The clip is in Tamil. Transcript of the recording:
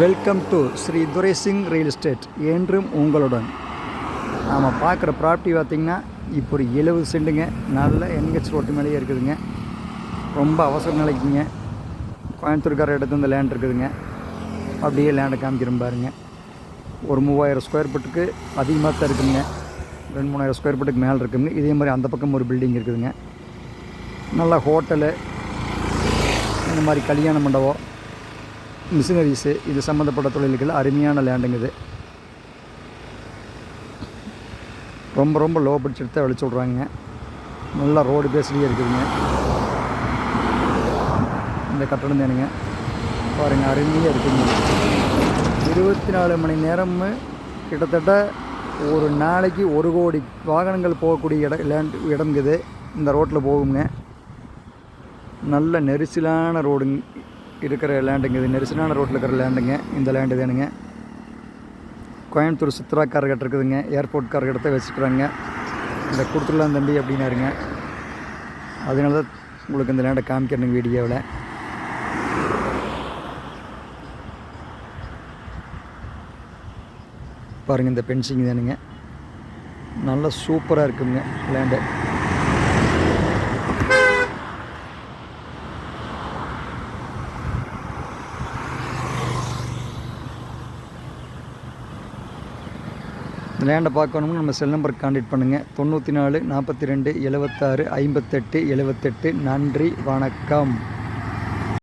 Welcome to Sri Durai Singh real estate என்றும் உங்களுடன். நாம் பார்க்குற ப்ராப்பர்ட்டி பார்த்திங்கன்னா இப்போ ஒரு எழுபது செண்டுங்க. நல்ல என்ஹெச் ரோட்டு மேலேயே இருக்குதுங்க. ரொம்ப அவசர நிலைக்குங்க. கோயம்புத்தூர்கார இடத்துல இந்த லேண்ட் இருக்குதுங்க. அப்படியே லேண்டை காமிக்கிறோம் பாருங்க. ஒரு மூவாயிரம் ஸ்கொயர் ஃபீட்டுக்கு அதிகமாக தான் இருக்குதுங்க ரெண்டு மூணாயிரம் ஸ்கொயர் ஃபீட்டுக்கு மேலே இருக்குதுங்க இதே மாதிரி அந்த பக்கம் ஒரு பில்டிங் இருக்குதுங்க. நல்லா ஹோட்டலு இந்த மாதிரி கல்யாண மண்டபம். மிஷினரிஸு இது சம்மந்தப்பட்ட தொழில்கள் அருமையான லேண்டுங்க இது. ரொம்ப ரொம்ப லோ பட்ஜெட் தான் வெளிச்சு விட்றாங்க. நல்லா ரோடு பேஸ்லேயே இருக்குதுங்க. இந்த கட்டடம் தானுங்க. பாருங்கள் அருமையாக இருக்குதுங்க இருபத்தி நாலு மணி நேரமும் கிட்டத்தட்ட ஒரு நாளைக்கு ஒரு கோடி வாகனங்கள் போகக்கூடிய இடம் லேண்ட் இடம்ங்குது இந்த ரோட்டில் போகுங்க. நல்ல நெரிசலான ரோடு இருக்கிற லேண்டுங்க இது. நெரிசலான ரோட்டில் இருக்கிற லேண்டுங்க இந்த லேண்டு தானுங்க கோயம்புத்தூர் சித்ரா கார்கிட்ட இருக்குதுங்க. ஏர்போர்ட் கார்கிட்ட வச்சுக்கிறாங்க இந்த கொடுத்துடலாம் தம்பி அப்படின்னாருங்க. அதனால தான் உங்களுக்கு இந்த லேண்டை காமிக்கிறேங்க வீடியோவில் பாருங்கள் இந்த பென்சிங் தானுங்க நல்லா சூப்பராக இருக்குங்க லேண்டு லேண்டை பார்க்கணும்னு நம்ம செல் நம்பருக்கு காண்டாக்ட் பண்ணுங்கள் தொண்ணூற்றி நாலு நாற்பத்தி ரெண்டு எழுபத்தாறு ஐம்பத்தெட்டு எழுபத்தெட்டு நன்றி வணக்கம்.